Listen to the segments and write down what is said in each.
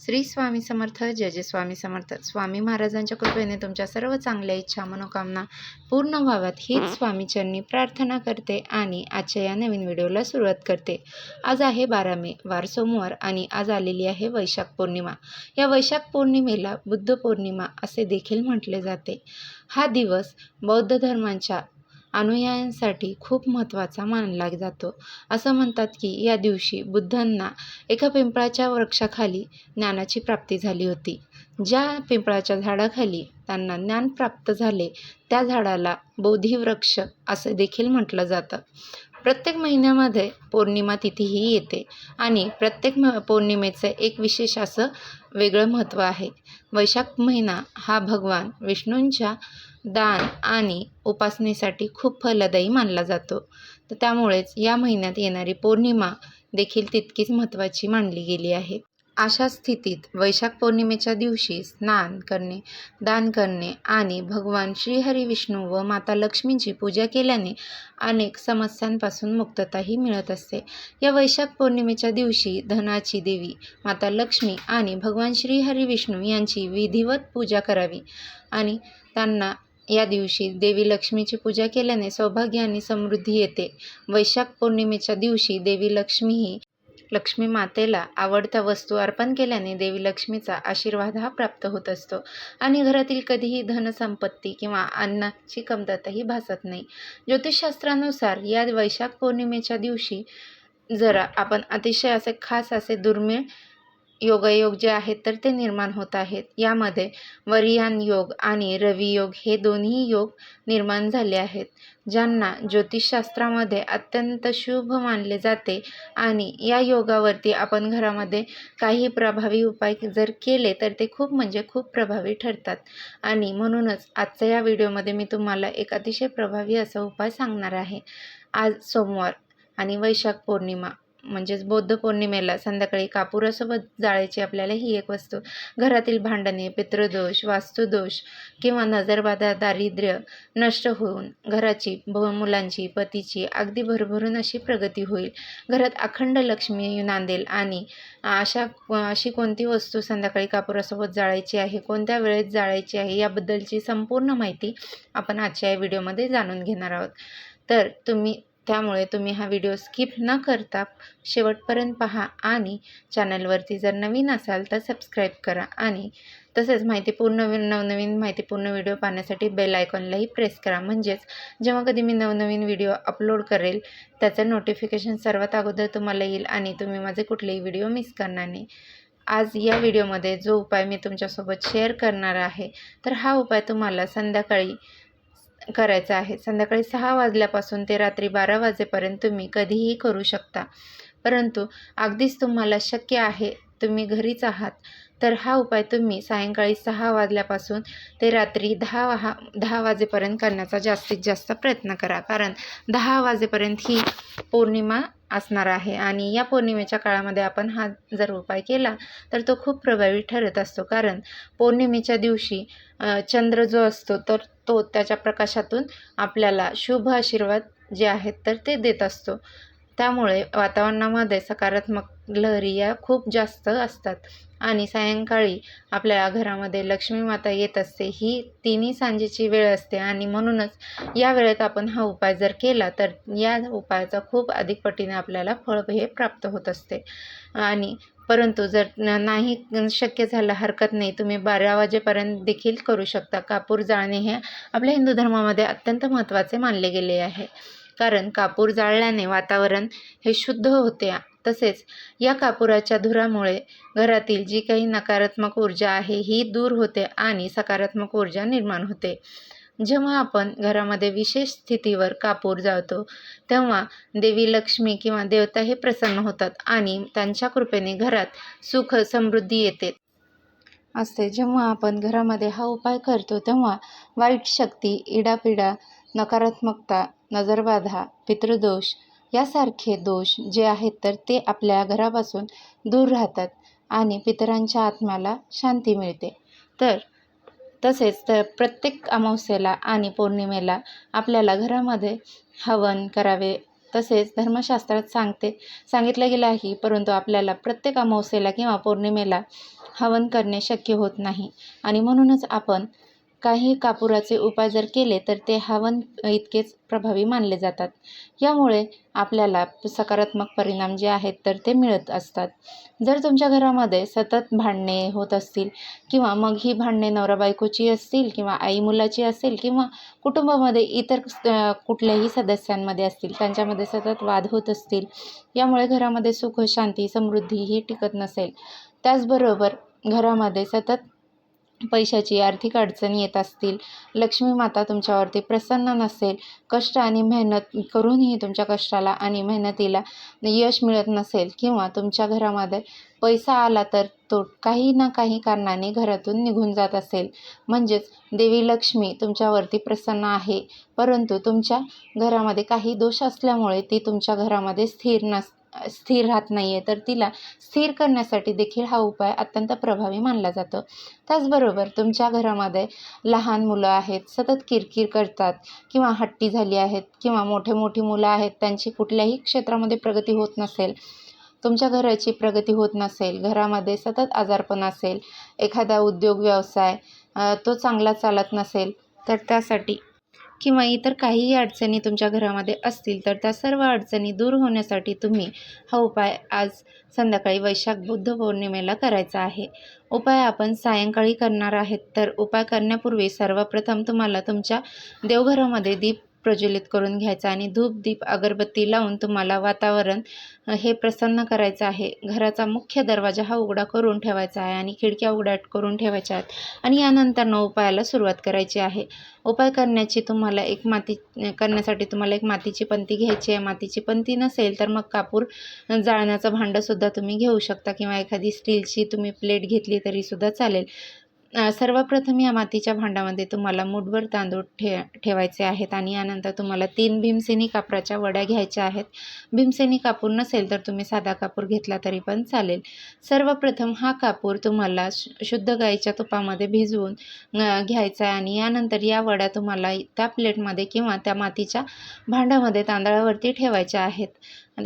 श्री स्वामी समर्थ जय जय स्वामी समर्थ. स्वामी महाराजांच्या कृपेने तुमच्या सर्व चांगल्या इच्छा मनोकामना पूर्ण व्हाव्यात. हीच स्वामीचरणी प्रार्थना करते आणि आजच्या या नवीन व्हिडिओला सुरुवात करते. आज आहे बारा मे वार सोमवार आणि आज आलेली आहे वैशाख पौर्णिमा. या वैशाख पौर्णिमेला बुद्ध पौर्णिमा असे देखील म्हटले जाते. हा दिवस बौद्ध धर्मांच्या अनुयायांसाठी खूप महत्त्वाचा मानला जातो. असं म्हणतात की या दिवशी बुद्धांना एका पिंपळाच्या वृक्षाखाली ज्ञानाची प्राप्ती झाली होती. ज्या पिंपळाच्या झाडाखाली त्यांना ज्ञान प्राप्त झाले त्या झाडाला बोधी वृक्ष असं देखील म्हटलं जातं. प्रत्येक महिन्यामध्ये पौर्णिमा तिथीही येते आणि प्रत्येक म पौर्णिमेचं एक विशेष असं वेगळं महत्त्व आहे. वैशाख महिना हा भगवान विष्णूंच्या दान आणि उपासनेसाठी खूप फलदायी मानला जातो. तर त्यामुळेच या महिन्यात येणारी पौर्णिमा देखील तितकीच महत्त्वाची मानली गेली आहे. अशा स्थितीत वैशाख पौर्णिमेच्या दिवशी स्नान करणे दान करणे आणि भगवान श्रीहरी विष्णू व माता लक्ष्मीची पूजा केल्याने अनेक समस्यांपासून मुक्तताही मिळत असते. या वैशाख पौर्णिमेच्या दिवशी धनाची देवी माता लक्ष्मी आणि भगवान श्रीहरी विष्णू यांची विधिवत पूजा करावी आणि त्यांना या दिवशी देवी लक्ष्मीची पूजा केल्याने सौभाग्य आणि समृद्धी येते. वैशाख पौर्णिमेच्या दिवशी देवी लक्ष्मी ही लक्ष्मी मातेला आवडत्या वस्तू अर्पण केल्याने देवी लक्ष्मीचा आशीर्वाद हा प्राप्त होत असतो. आणि घरातील कधीही धनसंपत्ती किंवा अन्नाची कमतरताही भासत नाही. ज्योतिषशास्त्रानुसार या वैशाख पौर्णिमेच्या दिवशी जरा आपण अतिशय असे खास असे दुर्मिळ योगायोग जे आहेत तर ते निर्माण होत आहेत. यामध्ये वरियान योग आणि रवियोग हे दोन्ही योग निर्माण झाले आहेत ज्यांना ज्योतिषशास्त्रामध्ये अत्यंत शुभ मानले जाते आणि या योगावरती आपण घरामध्ये काही प्रभावी उपाय जर केले तर ते खूप म्हणजे खूप प्रभावी ठरतात. आणि म्हणूनच आजच्या या व्हिडिओमध्ये मी तुम्हाला एक अतिशय प्रभावी असा उपाय सांगणार आहे. आज सोमवार आणि वैशाख पौर्णिमा. म्हणजेच बौद्ध पौर्णिमेला संध्याकाळी कापुरासोबत जाळायची आपल्याला ही एक वस्तू. घरातील भांडणे पितृदोष वास्तुदोष किंवा नजरबाधा दारिद्र्य नष्ट होऊन घराची मुलांची पतीची अगदी भरभरून अशी प्रगती होईल. घरात अखंड लक्ष्मी नांदेल आणि अशा अशी कोणती वस्तू संध्याकाळी कापुरासोबत जाळायची आहे? कोणत्या वेळेत जाळायची आहे? याबद्दलची संपूर्ण माहिती आपण आजच्या या व्हिडिओमध्ये जाणून घेणार आहोत. तर तुम्ही त्यामुळे तुम्ही हा व्हिडिओ स्किप न करता शेवटपर्यंत पहा आणि चॅनलवरती जर नवीन असाल तर सबस्क्राईब करा आणि तसेच माहितीपूर्ण नवनवीन माहितीपूर्ण व्हिडिओ पाहण्यासाठी बेल आयकॉनलाही प्रेस करा. म्हणजेच जेव्हा कधी मी नवनवीन व्हिडिओ अपलोड करेल त्याचं नोटिफिकेशन सर्वात अगोदर तुम्हाला येईल आणि तुम्ही माझे कुठलेही व्हिडिओ मिस करणार नाही. आज या व्हिडिओमध्ये जो उपाय मी तुमच्यासोबत शेअर करणार आहे तर हा उपाय तुम्हाला संध्याकाळी करायचं आहे. संध्याकाळी सहा वाजल्यापासून ते रात्री बारा वाजेपर्यंत तुम्ही कधीही करू शकता. परंतु अगदीच तुम्हाला शक्य आहे तुम्ही घरीच आहात तर हा उपाय तुम्ही सायंकाळी सहा वाजल्यापासून ते रात्री दहा वाहा दहा वाजेपर्यंत करण्याचा जास्तीत जास्त प्रयत्न करा. कारण दहा वाजेपर्यंत ही पौर्णिमा असणार आहे. आणि या पौर्णिमेच्या काळामध्ये आपण हा जर उपाय केला तर तो खूप प्रभावी ठरत असतो. कारण पौर्णिमेच्या दिवशी चंद्र जो असतो तर तो त्याच्या प्रकाशातून आपल्याला शुभ आशीर्वाद जे आहेत तर ते देत असतो. त्यामुळे वातावरणामध्ये सकारात्मक लहरी या खूप जास्त असतात. आणि सायंकाळी आपल्या घरामध्ये लक्ष्मी माता येत असते ही तिन्ही सांजेची वेळ असते. आणि म्हणूनच या वेळेत आपण हा उपाय जर केला तर या उपायाचा खूप अधिक पटीने आपल्याला फळ हे प्राप्त होत असते. आणि परंतु जर नाही शक्य झालं हरकत नाही तुम्ही बारा वाजेपर्यंत देखील करू शकता. कापूर जाळणे हे आपल्या हिंदू धर्मामध्ये अत्यंत महत्त्वाचे मानले गेले आहे. कारण कापूर जाळल्याने वातावरण हे शुद्ध होते. तसेच या कापुराच्या धुरामुळे घरातील जी काही नकारात्मक ऊर्जा आहे ही दूर होते आणि सकारात्मक ऊर्जा निर्माण होते. जेव्हा आपण घरामध्ये विशेष स्थितीवर कापूर जाळतो तेव्हा देवी लक्ष्मी किंवा देवता हे प्रसन्न होतात आणि त्यांच्या कृपेने घरात सुख समृद्धी येते. असते. जेव्हा आपण घरामध्ये हा उपाय करतो तेव्हा वाईट शक्ती इडापिडा नकारात्मकता नजरबाधा पितृदोष यासारखे दोष जे आहेत तर ते आपल्या घरापासून दूर राहतात आणि पितरांच्या आत्म्याला शांती मिळते. तर तसेच तर प्रत्येक अमावस्येला आणि पौर्णिमेला आपल्याला घरामध्ये हवन करावे. तसेच धर्मशास्त्रात सांगते सांगितलं गेलं आहे परंतु आपल्याला प्रत्येक अमावस्येला किंवा पौर्णिमेला हवन करणे शक्य होत नाही. आणि म्हणूनच आपण काही कापुराचे उपाय जर केले तर ते हवन इतकेच प्रभावी मानले जातात. यामुळे आपल्याला सकारात्मक परिणाम जे आहेत तर ते मिळत असतात. जर तुमच्या घरामध्ये सतत भांडणे होत असतील किंवा मग ही भांडणे नवरा बायकोची असतील किंवा आई मुलाची असेल किंवा कुटुंबामध्ये इतर कुठल्याही सदस्यांमध्ये असतील त्यांच्यामध्ये सतत वाद होत असतील यामुळे घरामध्ये सुख शांती समृद्धी ही टिकत नसेल. त्याचबरोबर घरामध्ये सतत पैशाची आर्थिक अडचण येत असतील लक्ष्मी माता तुमच्यावरती प्रसन्न नसेल कष्ट आणि मेहनत करूनही तुमच्या कष्टाला आणि मेहनतीला यश मिळत नसेल किंवा तुमच्या घरामध्ये पैसा आला तर तो काही ना काही कारणाने घरातून निघून जात असेल. म्हणजेच देवी लक्ष्मी तुमच्यावरती प्रसन्न आहे परंतु तुमच्या घरामध्ये काही दोष असल्यामुळे ती तुमच्या घरामध्ये स्थिर नस स्थिर राहत नाही आहे तर तिला स्थिर करण्यासाठी देखील हा उपाय अत्यंत प्रभावी मानला जातो. त्याचबरोबर तुमच्या घरामध्ये लहान मुलं आहेत सतत किरकिर करतात किंवा हट्टी झाली आहेत किंवा मोठे मोठी मुलं आहेत त्यांची कुठल्याही क्षेत्रामध्ये प्रगती होत नसेल तुमच्या घराची प्रगती होत नसेल घरामध्ये सतत आजारपण असेल एखादा उद्योग व्यवसाय तो चांगला चालत नसेल तर त्यासाठी किंवा इतर काहीही अडचणी तुमच्या घरामध्ये असतील तर त्या सर्व अडचणी दूर होण्यासाठी तुम्ही हा उपाय आज संध्याकाळी वैशाख बुद्ध पौर्णिमेला करायचा आहे. उपाय आपण सायंकाळी करणार आहेत तर उपाय करण्यापूर्वी सर्वप्रथम तुम्हाला तुमच्या देवघरामध्ये दीप प्रज्वलित करून घ्यायचा आणि धूप दीप अगरबत्ती लावून तुम्हाला वातावरण हे प्रसन्न करायचं आहे. घराचा मुख्य दरवाजा हा उघडा करून ठेवायचा आहे आणि खिडक्या उघड्या करून ठेवायच्या आहेत आणि यानंतर उपायाला सुरुवात करायची आहे. उपाय करण्याची तुम्हाला एक माती करण्यासाठी तुम्हाला एक मातीची पंती घ्यायची आहे. मातीची पंती नसेल तर मग कापूर जाळण्याचं भांडंसुद्धा तुम्ही घेऊ शकता किंवा एखादी स्टीलची तुम्ही प्लेट घेतली तरीसुद्धा चालेल. सर्वप्रथम या मातीच्या भांड्यामध्ये तुम्हाला मुठभर तांदूळ ठे ठेवायचे आहेत आणि यानंतर तुम्हाला तीन भीमसेनी कापराच्या वड्या घ्यायच्या आहेत. भीमसेनी कापूर नसेल तर तुम्ही साधा कापूर घेतला तरी पण चालेल. सर्वप्रथम हा कापूर तुम्हाला शुद्ध गाईच्या तुपामध्ये भिजवून घ्यायचा आहे आणि यानंतर या वड्या तुम्हाला त्या प्लेटमध्ये किंवा त्या मातीच्या भांड्यामध्ये तांदळावरती ठेवायच्या आहेत.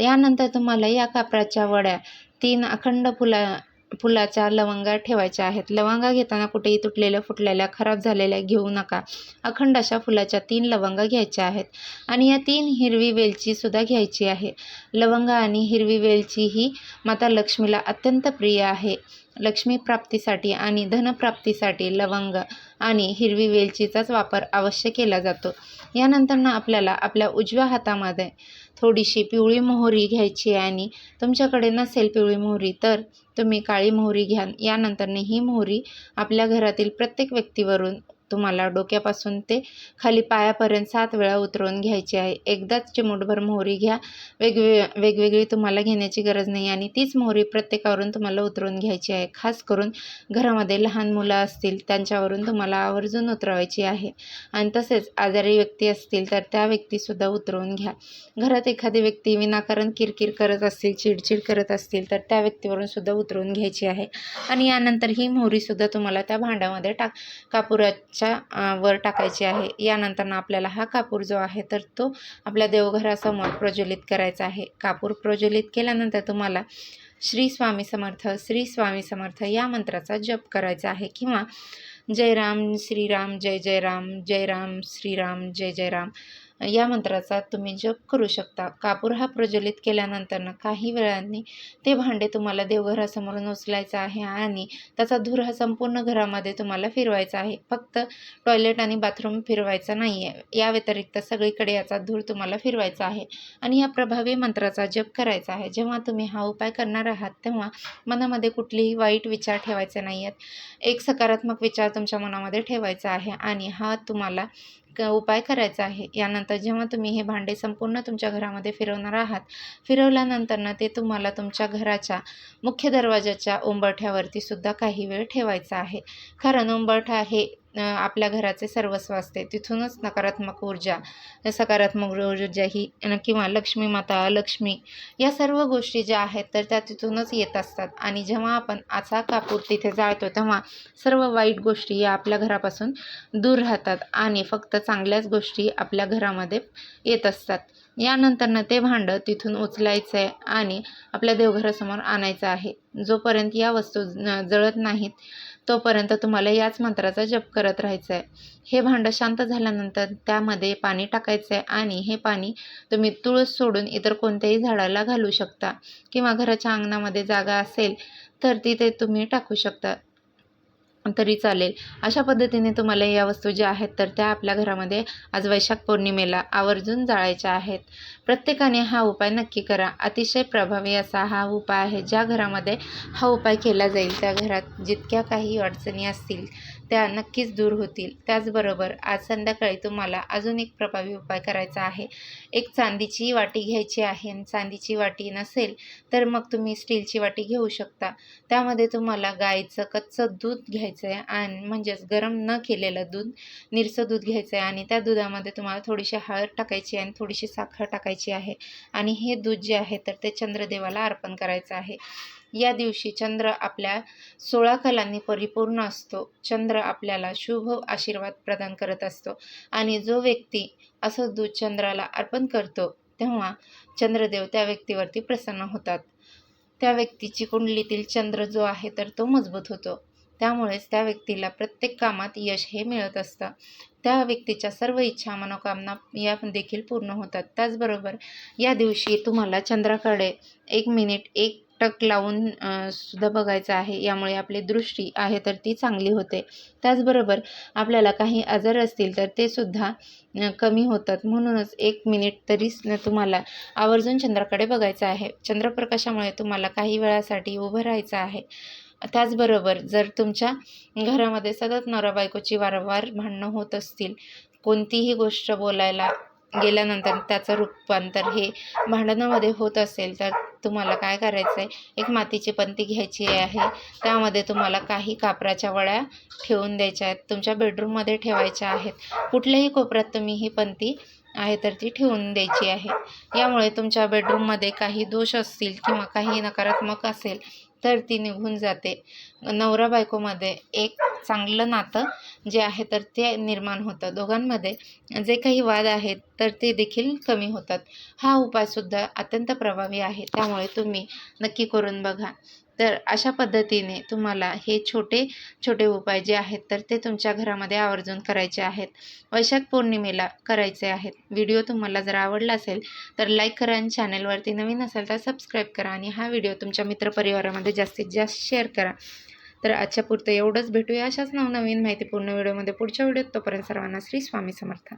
यानंतर तुम्हाला या कापराच्या वड्या तीन अखंड फुला फुलाच्या लवंगा ठेवायच्या आहेत. लवंगा घेताना कुठेही तुटलेल्या फुटलेल्या खराब झालेल्या घेऊ नका. अखंड अशा फुलाच्या तीन लवंगा घ्यायच्या आहेत आणि या तीन हिरवी वेलचीसुद्धा घ्यायची आहे. लवंगा आणि हिरवी वेलची ही माता लक्ष्मीला अत्यंत प्रिय आहे. लक्ष्मी प्राप्तीसाठी आणि धनप्राप्तीसाठी लवंग आणि हिरवी वेलचीचाच वापर अवश्य केला जातो. यानंतर आपल्याला आपल्या उजव्या हातामध्ये थोडीशी पिवळी मोहरी घ्यायची आहे आणि तुमच्याकडे नसेल पिवळी मोहरी तर तुम्ही काळी मोहरी घ्या यानंतरने ही मोहरी आपल्या घरातील प्रत्येक व्यक्तीवरून तुम्हाला डोक्यापासून ते खाली पायापर्यंत सात वेळा उतरवून घ्यायची आहे. एकदाच चिमूटभर मोहरी घ्या. वेगवे वेगवेगळी तुम्हाला घेण्याची गरज नाही आणि तीच मोहरी प्रत्येकावरून तुम्हाला उतरवून घ्यायची आहे. खास करून घरामध्ये लहान मुलं असतील त्यांच्यावरून तुम्हाला आवर्जून उतरवायची आहे. आणि तसेच आजारी व्यक्ती असतील तर त्या व्यक्तीसुद्धा उतरवून घ्या. घरात एखादी व्यक्ती विनाकारण किरकिर करत असतील चिडचिड करत असतील तर त्या व्यक्तीवरून सुद्धा उतरवून घ्यायची आहे. आणि यानंतर ही मोहरीसुद्धा तुम्हाला त्या भांड्यामध्ये टाक कापुराच्या वर टाकायची आहे. यानंतर आपल्याला हा कापूर जो आहे तर तो आपल्या देवघरासमोर प्रज्वलित करायचा आहे. कापूर प्रज्वलित केल्यानंतर तुम्हाला श्री स्वामी समर्थ श्री स्वामी समर्थ या मंत्राचा जप करायचा आहे. किंवा जय राम श्रीराम जय जय राम जय राम श्रीराम जय जय राम या मंत्राचा तुम्ही जप करू शकता. कापूर हा प्रज्वलित केल्यानंतर काही वेळांनी ते भांडे तुम्हाला देवघरासमोरून उचलायचं आहे आणि त्याचा धूर हा संपूर्ण घरामध्ये तुम्हाला फिरवायचा आहे. फक्त टॉयलेट आणि बाथरूम फिरवायचा नाही आहे या व्यतिरिक्त सगळीकडे याचा धूर तुम्हाला फिरवायचा आहे आणि या प्रभावी मंत्राचा जप करायचा आहे. जेव्हा तुम्ही हा उपाय करणार आहात तेव्हा मनामध्ये कुठलेही वाईट विचार ठेवायचे नाही आहेत एक सकारात्मक विचार तुमच्या मनामध्ये ठेवायचा आहे आणि हा तुम्हाला उपाय करायचा आहे. यानंतर जेव्हा तुम्ही हे भांडे संपूर्ण तुमच्या घरामध्ये फिरवणार आहात फिरवल्यानंतर ते तुम्हाला तुमच्या घराच्या मुख्य दरवाजाच्या उंबरठ्यावरती सुद्धा काही वेळ ठेवायचा आहे. कारण उंबरठा हे आपल्या घराचे सर्वस्व असते. तिथूनच नकारात्मक ऊर्जा सकारात्मक ऊर्जा ही किंवा लक्ष्मी माता लक्ष्मी या सर्व गोष्टी ज्या आहेत तर त्या तिथूनच येत असतात. आणि जेव्हा आपण असा कापूर तिथे जाळतो तेव्हा सर्व वाईट गोष्टी या आपल्या घरापासून दूर राहतात. आणि फक्त चांगल्याच गोष्टी आपल्या घरामध्ये येत असतात. यानंतरनं ते भांडं तिथून उचलायचं आहे आणि आपल्या देवघरासमोर आणायचं आहे. जोपर्यंत या वस्तू जळत नाहीत तोपर्यंत तुम्हाला याच मंत्राचा जप करत राहायचं आहे हे भांडं शांत झाल्यानंतर त्यामध्ये पाणी टाकायचं आहे आणि हे पाणी तुम्ही तुळस सोडून इतर कोणत्याही झाडाला घालू शकता किंवा घराच्या अंगणामध्ये जागा असेल तर तिथे तुम्ही टाकू शकता. तरी चालेल. अशा पद्धतीने तुम्हाला या वस्तू ज्या आहेत तर त्या आपल्या घरामध्ये आज वैशाख पौर्णिमेला आवर्जून जाळायच्या आहेत. प्रत्येकाने हा उपाय नक्की करा. अतिशय प्रभावी असा हा उपाय आहे ज्या घरामध्ये हा उपाय केला जाईल त्या घरात जितक्या काही अडचणी असतील त्या नक्कीच दूर होतील. त्याचबरोबर आज संध्याकाळी तुम्हाला अजून एक प्रभावी उपाय करायचा आहे. एक चांदीची वाटी घ्यायची आहे आणि चांदीची वाटी नसेल तर मग तुम्ही स्टीलची वाटी घेऊ शकता. त्यामध्ये तुम्हाला गाईचं कच्चं दूध घ्यायचं आहे आणि म्हणजेच गरम न केलेलं दूध निरसं दूध घ्यायचं आहे आणि त्या दुधामध्ये तुम्हाला थोडीशी हळद टाकायची आणि थोडीशी साखर टाकायची आहे. आणि हे दूध जे आहे तर ते चंद्रदेवाला अर्पण करायचं आहे. या दिवशी चंद्र आपल्या सोळा कलांनी परिपूर्ण असतो. चंद्र आपल्याला शुभ आशीर्वाद प्रदान करत असतो. आणि जो व्यक्ती असं दूध चंद्राला अर्पण करतो तेव्हा चंद्रदेव त्या व्यक्तीवरती प्रसन्न होतात. त्या व्यक्तीची कुंडलीतील चंद्र जो आहे तर तो मजबूत होतो. त्यामुळेच त्या व्यक्तीला प्रत्येक कामात यश हे मिळत असतं. त्या व्यक्तीच्या सर्व इच्छा मनोकामना या देखील पूर्ण होतात. त्याचबरोबर या दिवशी तुम्हाला चंद्राकडे एक मिनिट एक टक लावून सुद्धा बघायचं आहे. यामुळे आपली दृष्टी आहे तर ती चांगली होते. त्याचबरोबर आपल्याला काही आजार असतील तर ते सुद्धा कमी होतात. म्हणूनच एक मिनिट तरी तुम्हाला आवर्जून चंद्राकडे बघायचं आहे. चंद्रप्रकाशामुळे तुम्हाला काही वेळासाठी उभं राहायचं आहे. त्याचबरोबर जर तुमच्या घरामध्ये सतत नवरा बायकोची वारंवार भांडणं होत असतील कोणतीही गोष्ट बोलायला गेल्यानंतर त्याचं रूपांतर हे भांडणामध्ये होत असेल तर तुम्हाला काय करायचं आहे एक मातीची पंती घ्यायची आहे. त्यामध्ये तुम्हाला काही कापराच्या वळ्या ठेवून द्यायच्या आहेत तुमच्या बेडरूममध्ये ठेवायच्या आहेत. कुठल्याही कोपऱ्यात तुम्ही ही पंती आहे तर ती ठेवून द्यायची आहे. यामुळे तुमच्या बेडरूममध्ये काही दोष असतील किंवा काही नकारात्मक असेल तर ती निघून जाते. नवरा बायकोमध्ये एक चांगलं नातं जे आहे तर ते निर्माण होतं. दोघांमध्ये जे काही वाद आहेत तर ते देखील कमी होतात. हा उपायसुद्धा अत्यंत प्रभावी आहे. त्यामुळे तुम्ही नक्की करून बघा. तर अशा पद्धतीने तुम्हाला हे छोटे छोटे उपाय जे आहेत तर ते तुमच्या घरामध्ये आवर्जून करायचे आहेत. वैशाख पौर्णिमेला करायचे आहेत. व्हिडिओ तुम्हाला जर आवडला असेल तर लाईक करा आणि चॅनलवरती नवीन असेल तर सबस्क्राईब करा आणि हा व्हिडिओ तुमच्या मित्रपरिवारामध्ये जास्तीत जास्त शेअर करा. तर आजच्या पुरतं एवढंच भेटूया अशाच नवनवीन माहितीपूर्ण व्हिडिओमध्ये. पुढच्या व्हिडिओत तोपर्यंत सर्वांना श्री स्वामी समर्थ.